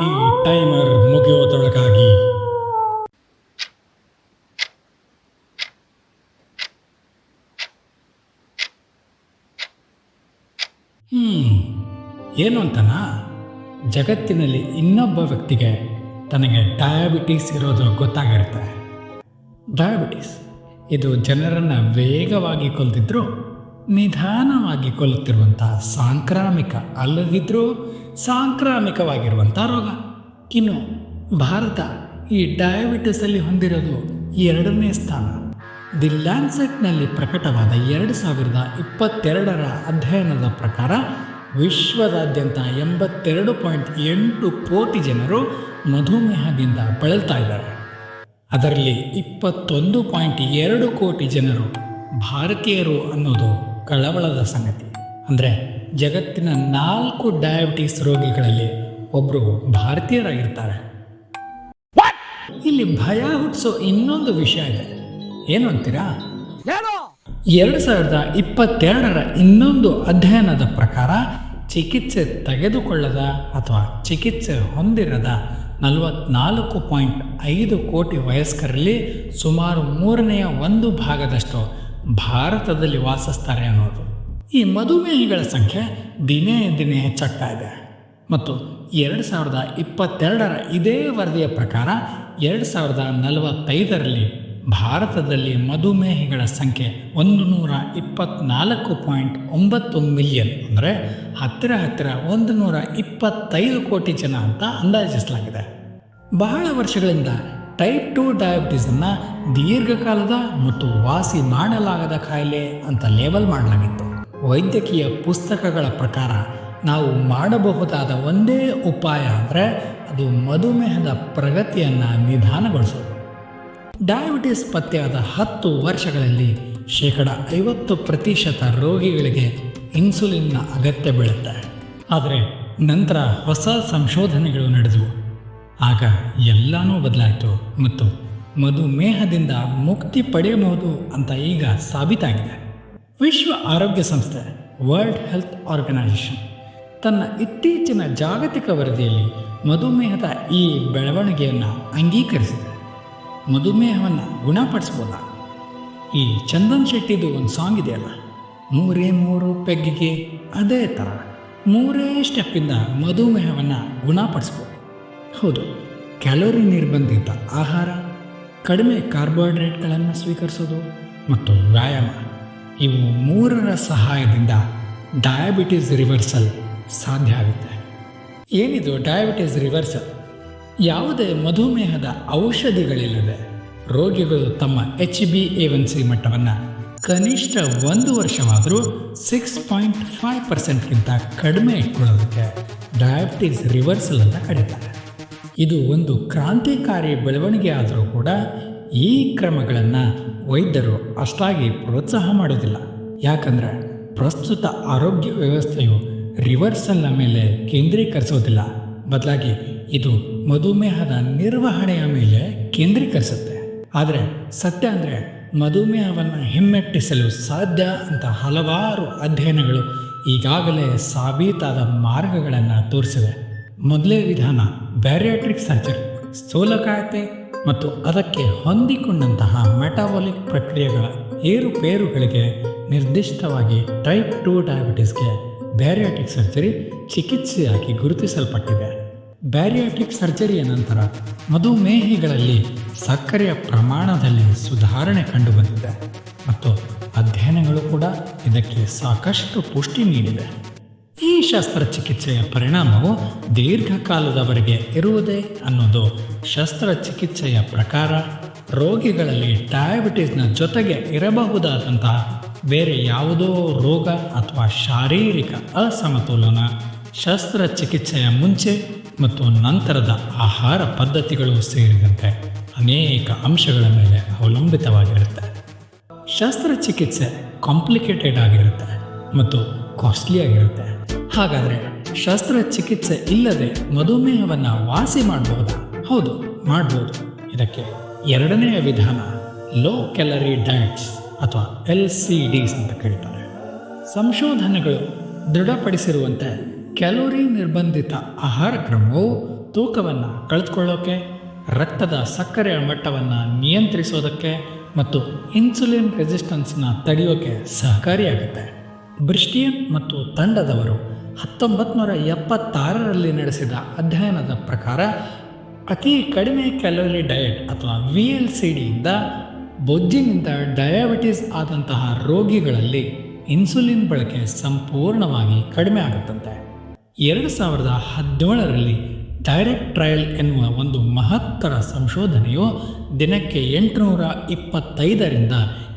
ಈ ಟೈಮರ್ ಮುಗಿಯೋದ್ರೊಳಗಾಗಿ ಹ್ಮ್, ಏನು ಅಂತನಾ? ಜಗತ್ತಿನಲ್ಲಿ ಇನ್ನೊಬ್ಬ ವ್ಯಕ್ತಿಗೆ ತನಗೆ ಡಯಾಬಿಟೀಸ್ ಇರೋದು ಗೊತ್ತಾಗಿರುತ್ತೆ. ಡಯಾಬಿಟೀಸ್, ಇದು ಜನರನ್ನು ವೇಗವಾಗಿ ಕೊಲ್ತಿದ್ರು ನಿಧಾನವಾಗಿ ಕೊಲ್ಲುತ್ತಿರುವಂಥ ಸಾಂಕ್ರಾಮಿಕ ಅಲ್ಲದಿದ್ದರೂ ಸಾಂಕ್ರಾಮಿಕವಾಗಿರುವಂಥ ರೋಗ. ಇನ್ನು ಭಾರತ ಈ ಡಯಾಬಿಟಿಸಲ್ಲಿ ಹೊಂದಿರೋದು ಎರಡನೇ ಸ್ಥಾನ. ದಿ ಲ್ಯಾನ್ಸೆಟ್ನಲ್ಲಿ ಪ್ರಕಟವಾದ ಎರಡು ಸಾವಿರದ ಇಪ್ಪತ್ತೆರಡರ ಅಧ್ಯಯನದ ಪ್ರಕಾರ ವಿಶ್ವದಾದ್ಯಂತ ಎಂಬತ್ತೆರಡು ಪಾಯಿಂಟ್ ಎಂಟು ಕೋಟಿ ಜನರು ಮಧುಮೇಹದಿಂದ ಬಳಲ್ತಾ ಇದ್ದಾರೆ. ಅದರಲ್ಲಿ ಇಪ್ಪತ್ತೊಂದು ಪಾಯಿಂಟ್ ಎರಡು ಕೋಟಿ ಜನರು ಭಾರತೀಯರು ಅನ್ನೋದು ಕಳವಳದ ಸಂಗತಿ. ಅಂದರೆ ಜಗತ್ತಿನ ನಾಲ್ಕು ಡಯಾಬಿಟಿಸ್ ರೋಗಿಗಳಲ್ಲಿ ಒಬ್ಬರು ಭಾರತೀಯರಾಗಿರ್ತಾರೆ. ಇಲ್ಲಿ ಭಯ ಹುಟ್ಟಿಸೋ ಇನ್ನೊಂದು ವಿಷಯ ಇದೆ. ಏನು ಅಂತೀರಾ? ಎರಡು ಸಾವಿರದ ಇಪ್ಪತ್ತೆರಡರ ಇನ್ನೊಂದು ಅಧ್ಯಯನದ ಪ್ರಕಾರ ಚಿಕಿತ್ಸೆ ತೆಗೆದುಕೊಳ್ಳದ ಅಥವಾ ಚಿಕಿತ್ಸೆ ಹೊಂದಿರದ ನಲವತ್ನಾಲ್ಕು ಪಾಯಿಂಟ್ ಐದು ಕೋಟಿ ವಯಸ್ಕರಲ್ಲಿ ಸುಮಾರು ಮೂರನೆಯ ಒಂದು ಭಾಗದಷ್ಟು ಭಾರತದಲ್ಲಿ ವಾಸಿಸ್ತಾರೆ ಅನ್ನೋದು. ಈ ಮಧುಮೇಹಿಗಳ ಸಂಖ್ಯೆ ದಿನೇ ದಿನೇ ಹೆಚ್ಚಾಗ್ತಾ ಇದೆ. ಮತ್ತು ಎರಡು ಸಾವಿರದ ಇಪ್ಪತ್ತೆರಡರ ಇದೇ ವರದಿಯ ಪ್ರಕಾರ ಎರಡು ಸಾವಿರದ ನಲವತ್ತೈದರಲ್ಲಿ ಭಾರತದಲ್ಲಿ ಮಧುಮೇಹಿಗಳ ಸಂಖ್ಯೆ ಒಂದು ನೂರ ಇಪ್ಪತ್ನಾಲ್ಕು ಪಾಯಿಂಟ್ ಒಂಬತ್ತು ಮಿಲಿಯನ್ ಅಂದರೆ ಹತ್ತಿರ ಹತ್ತಿರ ಒಂದು ನೂರ ಇಪ್ಪತ್ತೈದು ಕೋಟಿ ಜನ ಅಂತ ಅಂದಾಜಿಸಲಾಗಿದೆ. ಬಹಳ ವರ್ಷಗಳಿಂದ ಟೈಪ್ ಟು ಡಯಾಬಿಟೀಸನ್ನು ದೀರ್ಘಕಾಲದ ಮತ್ತು ವಾಸಿ ಮಾಡಲಾಗದ ಕಾಯಿಲೆ ಅಂತ ಲೇಬಲ್ ಮಾಡಲಾಗಿತ್ತು. ವೈದ್ಯಕೀಯ ಪುಸ್ತಕಗಳ ಪ್ರಕಾರ ನಾವು ಮಾಡಬಹುದಾದ ಒಂದೇ ಉಪಾಯ ಅಂದರೆ ಅದು ಮಧುಮೇಹದ ಪ್ರಗತಿಯನ್ನು ನಿಧಾನಗೊಳಿಸೋದು. ಡಯಾಬಿಟಿಸ್ ಪತ್ತೆಯಾದ ಹತ್ತು ವರ್ಷಗಳಲ್ಲಿ ಶೇಕಡ ಐವತ್ತು ಪ್ರತಿಶತ ರೋಗಿಗಳಿಗೆ ಇನ್ಸುಲಿನ್ನ ಅಗತ್ಯ ಬೀಳುತ್ತೆ. ಆದರೆ ನಂತರ ಹೊಸ ಸಂಶೋಧನೆಗಳು ನಡೆದವು. ಆಗ ಎಲ್ಲನೂ ಬದಲಾಯಿತು ಮತ್ತು ಮಧುಮೇಹದಿಂದ ಮುಕ್ತಿ ಪಡೆಯಬಹುದು ಅಂತ ಈಗ ಸಾಬೀತಾಗಿದೆ. ವಿಶ್ವ ಆರೋಗ್ಯ ಸಂಸ್ಥೆ ವರ್ಲ್ಡ್ ಹೆಲ್ತ್ ಆರ್ಗನೈಸೇಷನ್ ತನ್ನ ಇತ್ತೀಚಿನ ಜಾಗತಿಕ ವರದಿಯಲ್ಲಿ ಮಧುಮೇಹದ ಈ ಬೆಳವಣಿಗೆಯನ್ನು ಅಂಗೀಕರಿಸಿದೆ. ಮಧುಮೇಹವನ್ನು ಗುಣಪಡಿಸ್ಬೋದ? ಈ ಚಂದನ್ ಶೆಟ್ಟಿದು ಒಂದು ಸಾಂಗ್ ಇದೆಯಲ್ಲ, ಮೂರೇ ಮೂರು ಪೆಗ್ಗಿಗೆ ಅದೇ ಥರ ಮೂರೇ ಸ್ಟೆಪ್ಪಿಂದ ಮಧುಮೇಹವನ್ನು ಗುಣಪಡಿಸ್ಬೋದು. ಹೌದು, ಕ್ಯಾಲೋರಿ ನಿರ್ಬಂಧಿತ ಆಹಾರ, ಕಡಿಮೆ ಕಾರ್ಬೋಹೈಡ್ರೇಟ್ಗಳನ್ನು ಸ್ವೀಕರಿಸೋದು ಮತ್ತು ವ್ಯಾಯಾಮ. ಇವು ಮೂರರ ಸಹಾಯದಿಂದ ಡಯಾಬಿಟಿಸ್ ರಿವರ್ಸಲ್ ಸಾಧ್ಯ ಆಗುತ್ತೆ ಏನಿದು ಡಯಾಬಿಟಿಸ್ ರಿವರ್ಸಲ್ ಯಾವುದೇ ಮಧುಮೇಹದ ಔಷಧಿಗಳಿಲ್ಲದೆ ರೋಗಿಗಳು ತಮ್ಮ H B A one C ಮಟ್ಟವನ್ನು ಕನಿಷ್ಠ ಒಂದು ವರ್ಷವಾದರೂ ಸಿಕ್ಸ್ ಪಾಯಿಂಟ್ ಫೈವ್ ಪರ್ಸೆಂಟ್ಗಿಂತ ಕಡಿಮೆ ಇಟ್ಕೊಳ್ಳೋದಕ್ಕೆ ಡಯಾಬಿಟಿಸ್ ರಿವರ್ಸಲ್ ಅಂತ ಕರೀತಾರೆ. ಇದು ಒಂದು ಕ್ರಾಂತಿಕಾರಿ ಬೆಳವಣಿಗೆ ಆದರೂ ಕೂಡ ಈ ಕ್ರಮಗಳನ್ನು ವೈದ್ಯರು ಅಷ್ಟಾಗಿ ಪ್ರೋತ್ಸಾಹ ಮಾಡೋದಿಲ್ಲ ಯಾಕಂದರೆ ಪ್ರಸ್ತುತ ಆರೋಗ್ಯ ವ್ಯವಸ್ಥೆಯು ರಿವರ್ಸಲ್ನ ಮೇಲೆ ಕೇಂದ್ರೀಕರಿಸೋದಿಲ್ಲ ಬದಲಾಗಿ ಇದು ಮಧುಮೇಹದ ನಿರ್ವಹಣೆಯ ಮೇಲೆ ಕೇಂದ್ರೀಕರಿಸುತ್ತೆ. ಆದರೆ ಸತ್ಯ ಅಂದರೆ ಮಧುಮೇಹವನ್ನು ಹಿಮ್ಮೆಟ್ಟಿಸಲು ಸಾಧ್ಯ ಅಂತ ಹಲವಾರು ಅಧ್ಯಯನಗಳು ಈಗಾಗಲೇ ಸಾಬೀತಾದ ಮಾರ್ಗಗಳನ್ನು ತೋರಿಸಿವೆ. ಮೊದಲೇ ವಿಧಾನ ಬ್ಯಾರಿಯಾಟ್ರಿಕ್ ಸರ್ಜರಿ ಸ್ಥೂಲಕಾಯತೆ ಮತ್ತು ಅದಕ್ಕೆ ಹೊಂದಿಕೊಂಡಂತಹ ಮೆಟಾಬಾಲಿಕ್ ಪ್ರಕ್ರಿಯೆಗಳ ಏರುಪೇರುಗಳಿಗೆ ನಿರ್ದಿಷ್ಟವಾಗಿ ಟೈಪ್ ಟು ಡಯಾಬಿಟಿಸ್ಗೆ ಬ್ಯಾರಿಯಾಟಿಕ್ ಸರ್ಜರಿ ಚಿಕಿತ್ಸೆಯಾಗಿ ಗುರುತಿಸಲ್ಪಟ್ಟಿದೆ. ಬ್ಯಾರಿಯಾಟಿಕ್ ಸರ್ಜರಿಯ ನಂತರ ಮಧುಮೇಹಿಗಳಲ್ಲಿ ಸಕ್ಕರೆಯ ಪ್ರಮಾಣದಲ್ಲಿ ಸುಧಾರಣೆ ಕಂಡುಬಂದಿದೆ ಮತ್ತು ಅಧ್ಯಯನಗಳು ಕೂಡ ಇದಕ್ಕೆ ಸಾಕಷ್ಟು ಪುಷ್ಟಿ ನೀಡಿವೆ ಈ ಶಸ್ತ್ರಚಿಕಿತ್ಸೆಯ ಪರಿಣಾಮವು ದೀರ್ಘಕಾಲದವರೆಗೆ ಇರುವುದೇ ಅನ್ನೋದು ಶಸ್ತ್ರಚಿಕಿತ್ಸೆಯ ಪ್ರಕಾರ ರೋಗಿಗಳಲ್ಲಿ ಡಯಾಬಿಟಿಸ್ನ ಜೊತೆಗೆ ಇರಬಹುದಾದಂತಹ ಬೇರೆ ಯಾವುದೋ ರೋಗ ಅಥವಾ ಶಾರೀರಿಕ ಅಸಮತೋಲನ ಶಸ್ತ್ರಚಿಕಿತ್ಸೆಯ ಮುಂಚೆ ಮತ್ತು ನಂತರದ ಆಹಾರ ಪದ್ಧತಿಗಳು ಸೇರಿದಂತೆ ಅನೇಕ ಅಂಶಗಳ ಮೇಲೆ ಅವಲಂಬಿತವಾಗಿರುತ್ತೆ. ಶಸ್ತ್ರಚಿಕಿತ್ಸೆ ಕಾಂಪ್ಲಿಕೇಟೆಡ್ ಆಗಿರುತ್ತೆ ಮತ್ತು ಕಾಸ್ಟ್ಲಿ ಆಗಿರುತ್ತೆ. ಹಾಗಾದರೆ ಶಸ್ತ್ರಚಿಕಿತ್ಸೆ ಇಲ್ಲದೆ ಮಧುಮೇಹವನ್ನು ವಾಸಿ ಮಾಡಬಹುದಾ ಹೌದು ಮಾಡಬಹುದು ಇದಕ್ಕೆ ಎರಡನೆಯ ವಿಧಾನ ಲೋ ಕ್ಯಾಲರಿ ಡಯಟ್ಸ್ ಅಥವಾ ಎಲ್ ಸಿ ಡಿಸ್ ಅಂತ ಕರೀತಾರೆ. ಸಂಶೋಧನೆಗಳು ದೃಢಪಡಿಸಿರುವಂತೆ ಕ್ಯಾಲೋರಿ ನಿರ್ಬಂಧಿತ ಆಹಾರ ಕ್ರಮವು ತೂಕವನ್ನು ಕಳೆದುಕೊಳ್ಳೋಕೆ, ರಕ್ತದ ಸಕ್ಕರೆಯ ಮಟ್ಟವನ್ನು ನಿಯಂತ್ರಿಸೋದಕ್ಕೆ ಮತ್ತು ಇನ್ಸುಲಿನ್ ರೆಸಿಸ್ಟೆನ್ಸ್ನ ತಡೆಯೋಕೆ ಸಹಕಾರಿಯಾಗುತ್ತೆ. ಬ್ರಿಸ್ಟಿಯನ್ ಮತ್ತು ತಂಡದವರು ಹತ್ತೊಂಬತ್ತು ನೂರ ಎಪ್ಪತ್ತಾರರಲ್ಲಿ ನಡೆಸಿದ ಅಧ್ಯಯನದ ಪ್ರಕಾರ, ಅತಿ ಕಡಿಮೆ ಕ್ಯಾಲೋರಿ ಡಯಟ್ ಅಥವಾ ವಿ ಎಲ್ ಸಿ ಡಿಯಿಂದ ಬೊಜ್ಜಿನಿಂದ ಡಯಾಬಿಟಿಸ್ ಆದಂತಹ ರೋಗಿಗಳಲ್ಲಿ ಇನ್ಸುಲಿನ್ ಬಳಕೆ ಸಂಪೂರ್ಣವಾಗಿ ಕಡಿಮೆ ಆಗುತ್ತಂತೆ. ಎರಡು ಸಾವಿರದ ಹದಿನೇಳರಲ್ಲಿ ಡೈರೆಕ್ಟ್ ಟ್ರಯಲ್ ಎನ್ನುವ ಒಂದು ಮಹತ್ತರ ಸಂಶೋಧನೆಯು ದಿನಕ್ಕೆ ಎಂಟುನೂರ ಇಪ್ಪತ್ತೈದರಿಂದ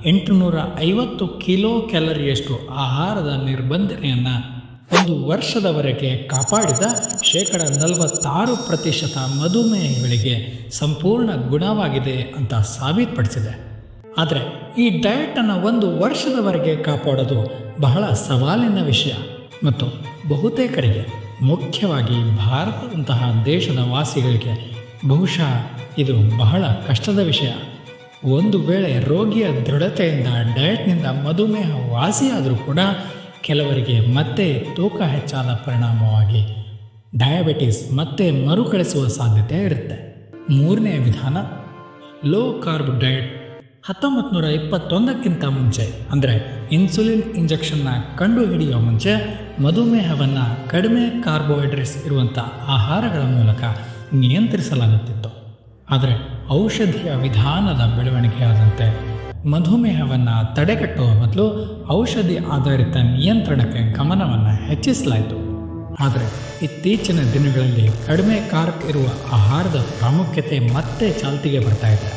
ಎಂಟುನೂರ ಐವತ್ತು ಕಿಲೋ ಕ್ಯಾಲರಿಯಷ್ಟು ಆಹಾರದ ನಿರ್ಬಂಧನೆಯನ್ನು ಒಂದು ವರ್ಷದವರೆಗೆ ಕಾಪಾಡಿದ ಶೇಕಡ ನಲವತ್ತಾರು ಪ್ರತಿಶತ ಮಧುಮೇಹಗಳಿಗೆ ಸಂಪೂರ್ಣ ಗುಣವಾಗಿದೆ ಅಂತ ಸಾಬೀತುಪಡಿಸಿದೆ. ಆದರೆ ಈ ಡಯಟನ್ನು ಒಂದು ವರ್ಷದವರೆಗೆ ಕಾಪಾಡೋದು ಬಹಳ ಸವಾಲಿನ ವಿಷಯ. ಮತ್ತು ಬಹುತೇಕರಿಗೆ ಮುಖ್ಯವಾಗಿ ಭಾರತದಂತಹ ದೇಶದ ವಾಸಿಗಳಿಗೆ ಬಹುಶಃ ಇದು ಬಹಳ ಕಷ್ಟದ ವಿಷಯ. ಒಂದು ವೇಳೆ ರೋಗಿಯ ದೃಢತೆಯಿಂದ ಡಯಟ್ನಿಂದ ಮಧುಮೇಹ ವಾಸಿಯಾದರೂ ಕೂಡ ಕೆಲವರಿಗೆ ಮತ್ತೆ ತೂಕ ಹೆಚ್ಚಾದ ಪರಿಣಾಮವಾಗಿ ಡಯಾಬಿಟಿಸ್ ಮತ್ತೆ ಮರುಕಳಿಸುವ ಸಾಧ್ಯತೆ ಇರುತ್ತೆ. ಮೂರನೇ ವಿಧಾನ ಲೋ ಕಾರ್ಬ್ ಡಯಟ್ ಹತ್ತೊಂಬತ್ತು ನೂರ ಇಪ್ಪತ್ತೊಂದಕ್ಕಿಂತ ಮುಂಚೆ, ಅಂದರೆ ಇನ್ಸುಲಿನ್ ಇಂಜೆಕ್ಷನ್ನ ಕಂಡುಹಿಡಿಯುವ ಮುಂಚೆ, ಮಧುಮೇಹವನ್ನು ಕಡಿಮೆ ಕಾರ್ಬೋಹೈಡ್ರೇಟ್ಸ್ ಇರುವಂಥ ಆಹಾರಗಳ ಮೂಲಕ ನಿಯಂತ್ರಿಸಲಾಗುತ್ತಿತ್ತು. ಆದರೆ ಔಷಧಿಯ ವಿಧಾನದ ಬೆಳವಣಿಗೆಯಾದಂತೆ ಮಧುಮೇಹವನ್ನು ತಡೆಗಟ್ಟುವ ಬದಲು ಔಷಧಿ ಆಧಾರಿತ ನಿಯಂತ್ರಣಕ್ಕೆ ಗಮನವನ್ನು ಹೆಚ್ಚಿಸಲಾಯಿತು. ಆದರೆ ಇತ್ತೀಚಿನ ದಿನಗಳಲ್ಲಿ ಕಡಿಮೆ ಕಾರ್ಬ್ ಇರುವ ಆಹಾರದ ಪ್ರಾಮುಖ್ಯತೆ ಮತ್ತೆ ಚಾಲ್ತಿಗೆ ಬರ್ತಾ ಇದೆ.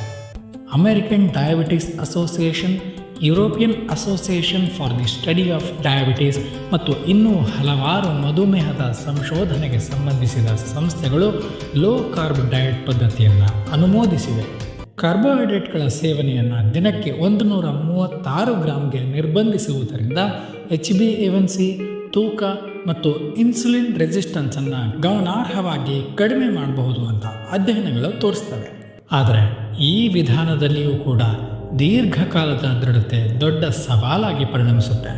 American Diabetes Association, European Association for the Study of Diabetes ಮತ್ತು ಇನ್ನೂ ಹಲವಾರು ಮಧುಮೇಹದ ಸಂಶೋಧನೆಗೆ ಸಂಬಂಧಿಸಿದ ಸಂಸ್ಥೆಗಳು ಲೋ ಕಾರ್ಬ್ ಡಯಟ್ ಪದ್ಧತಿಯನ್ನು ಅನುಮೋದಿಸಿವೆ. ಕಾರ್ಬೋಹೈಡ್ರೇಟ್ಗಳ ಸೇವನೆಯನ್ನು ದಿನಕ್ಕೆ ಒಂದು ನೂರ ಮೂವತ್ತಾರು ಗ್ರಾಮ್ಗೆ ನಿರ್ಬಂಧಿಸುವುದರಿಂದ ಎಚ್ ಬಿ ಎನ್ ಸಿ ತೂಕ ಮತ್ತು ಇನ್ಸುಲಿನ್ ರೆಸಿಸ್ಟೆನ್ಸನ್ನು ಗಮನಾರ್ಹವಾಗಿ ಕಡಿಮೆ ಮಾಡಬಹುದು ಅಂತ ಅಧ್ಯಯನಗಳು ತೋರಿಸ್ತವೆ. ಆದರೆ ಈ ವಿಧಾನದಲ್ಲಿಯೂ ಕೂಡ ದೀರ್ಘಕಾಲದ ದೃಢತೆ ದೊಡ್ಡ ಸವಾಲಾಗಿ ಪರಿಣಮಿಸುತ್ತೆ.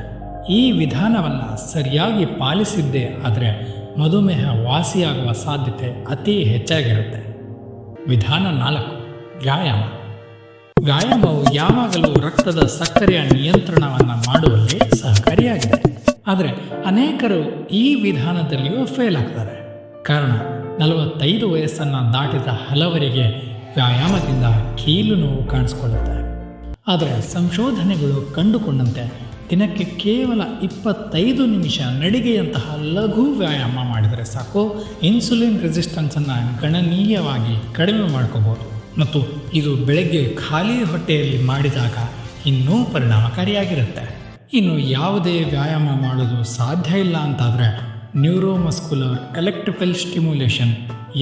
ಈ ವಿಧಾನವನ್ನು ಸರಿಯಾಗಿ ಪಾಲಿಸಿದ್ದೇ ಆದರೆ ಮಧುಮೇಹ ವಾಸಿಯಾಗುವ ಸಾಧ್ಯತೆ ಅತಿ ಹೆಚ್ಚಾಗಿರುತ್ತೆ. ವಿಧಾನ ನಾಲ್ಕು. ವ್ಯಾಯಾಮ. ವ್ಯಾಯಾಮವು ಯಾವಾಗಲೂ ರಕ್ತದ ಸಕ್ಕರೆಯ ನಿಯಂತ್ರಣವನ್ನು ಮಾಡುವಲ್ಲಿ ಸಹಕಾರಿಯಾಗಿದೆ. ಆದರೆ ಅನೇಕರು ಈ ವಿಧಾನದಲ್ಲಿಯೂ ಫೇಲ್ ಆಗ್ತಾರೆ. ಕಾರಣ ನಲವತ್ತೈದು ವಯಸ್ಸನ್ನು ದಾಟಿದ ಹಲವರಿಗೆ ವ್ಯಾಯಾಮದಿಂದ ಕೀಲು ನೋವು ಕಾಣಿಸ್ಕೊಳ್ಳುತ್ತೆ. ಆದರೆ ಸಂಶೋಧನೆಗಳು ಕಂಡುಕೊಂಡಂತೆ ದಿನಕ್ಕೆ ಕೇವಲ ಇಪ್ಪತ್ತೈದು ನಿಮಿಷ ನಡಿಗೆಯಂತಹ ಲಘು ವ್ಯಾಯಾಮ ಮಾಡಿದರೆ ಸಾಕು. ಇನ್ಸುಲಿನ್ ರೆಸಿಸ್ಟೆನ್ಸನ್ನು ಗಣನೀಯವಾಗಿ ಕಡಿಮೆ ಮಾಡ್ಕೋಬೋದು. ಮತ್ತು ಇದು ಬೆಳಗ್ಗೆ ಖಾಲಿ ಹೊಟ್ಟೆಯಲ್ಲಿ ಮಾಡಿದಾಗ ಇನ್ನೂ ಪರಿಣಾಮಕಾರಿಯಾಗಿರುತ್ತೆ. ಇನ್ನು ಯಾವುದೇ ವ್ಯಾಯಾಮ ಮಾಡೋದು ಸಾಧ್ಯ ಇಲ್ಲ ಅಂತಾದರೆ neuromuscular electrical stimulation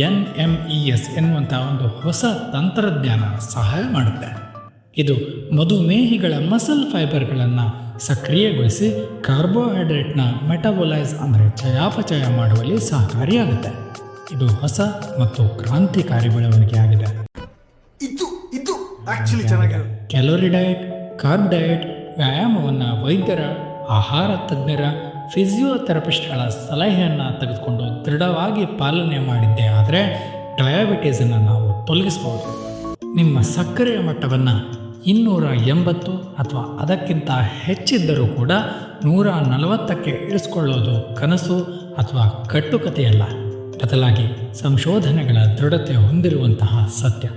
N M E S ಎನ್ನುವಂಥ ಒಂದು ಹೊಸ ತಂತ್ರಜ್ಞಾನ ಸಹಾಯ ಮಾಡುತ್ತೆ. ಇದು ಮಧುಮೇಹಿಗಳ ಮಸಲ್ ಫೈಬರ್ಗಳನ್ನು ಸಕ್ರಿಯಗೊಳಿಸಿ ಕಾರ್ಬೋಹೈಡ್ರೇಟ್ನ ಮೆಟಬೊಲೈಸ್ ಅಂದರೆ ಚಯಾಪಚಯ ಮಾಡುವಲ್ಲಿ ಸಹಕಾರಿಯಾಗುತ್ತೆ. ಇದು ಹೊಸ ಮತ್ತು ಕ್ರಾಂತಿಕಾರಿ ಬೆಳವಣಿಗೆಯಾಗಿದೆ ಇದು ಇದು ಆಕ್ಚುಲಿ ಚೆನ್ನಾಗಿದೆ. ಕ್ಯಾಲೋರಿ ಡಯಟ್ ಕಾರ್ಬ್ ಡಯಟ್ ವ್ಯಾಯಾಮವನ್ನು ವೈದ್ಯರ ಆಹಾರ ತಜ್ಞರ ಫಿಸಿಯೋಥೆರಪಿಸ್ಟ್ಗಳ ಸಲಹೆಯನ್ನು ತೆಗೆದುಕೊಂಡು ದೃಢವಾಗಿ ಪಾಲನೆ ಮಾಡಿದ್ದೆ ಆದರೆ ಡಯಾಬಿಟೀಸನ್ನು ನಾವು ತೊಲಗಿಸ್ಬೋದು. ನಿಮ್ಮ ಸಕ್ಕರೆಯ ಮಟ್ಟವನ್ನು ಇನ್ನೂರ ಎಂಬತ್ತು ಅಥವಾ ಅದಕ್ಕಿಂತ ಹೆಚ್ಚಿದ್ದರೂ ಕೂಡ ನೂರ ನಲವತ್ತಕ್ಕೆ ಇಳಿಸ್ಕೊಳ್ಳೋದು ಕನಸು ಅಥವಾ ಕಟ್ಟುಕತೆಯಲ್ಲ ಬದಲಾಗಿ ಸಂಶೋಧನೆಗಳ ದೃಢತೆ ಹೊಂದಿರುವಂತಹ ಸತ್ಯ.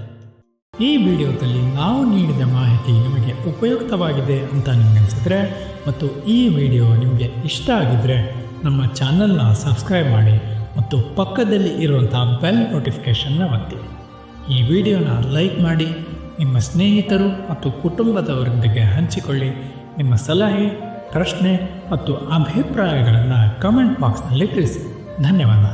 ಈ ವಿಡಿಯೋದಲ್ಲಿ ನಾವು ನೀಡಿದ ಮಾಹಿತಿ ನಿಮಗೆ ಉಪಯುಕ್ತವಾಗಿದೆ ಅಂತ ನಿಮಗೆ ಅನಿಸಿದ್ರೆ ಮತ್ತು ಈ ವಿಡಿಯೋ ನಿಮಗೆ ಇಷ್ಟ ಆಗಿದ್ದರೆ ನಮ್ಮ ಚಾನಲ್ನ ಸಬ್ಸ್ಕ್ರೈಬ್ ಮಾಡಿ ಮತ್ತು ಪಕ್ಕದಲ್ಲಿ ಇರುವಂಥ ಬೆಲ್ ನೋಟಿಫಿಕೇಷನ್ನ ಒತ್ತಿ. ಈ ವಿಡಿಯೋನ ಲೈಕ್ ಮಾಡಿ, ನಿಮ್ಮ ಸ್ನೇಹಿತರು ಮತ್ತು ಕುಟುಂಬದವರೊಂದಿಗೆ ಹಂಚಿಕೊಳ್ಳಿ. ನಿಮ್ಮ ಸಲಹೆ, ಪ್ರಶ್ನೆ ಮತ್ತು ಅಭಿಪ್ರಾಯಗಳನ್ನು ಕಮೆಂಟ್ ಬಾಕ್ಸ್ನಲ್ಲಿ ತಿಳಿಸಿ. ಧನ್ಯವಾದ.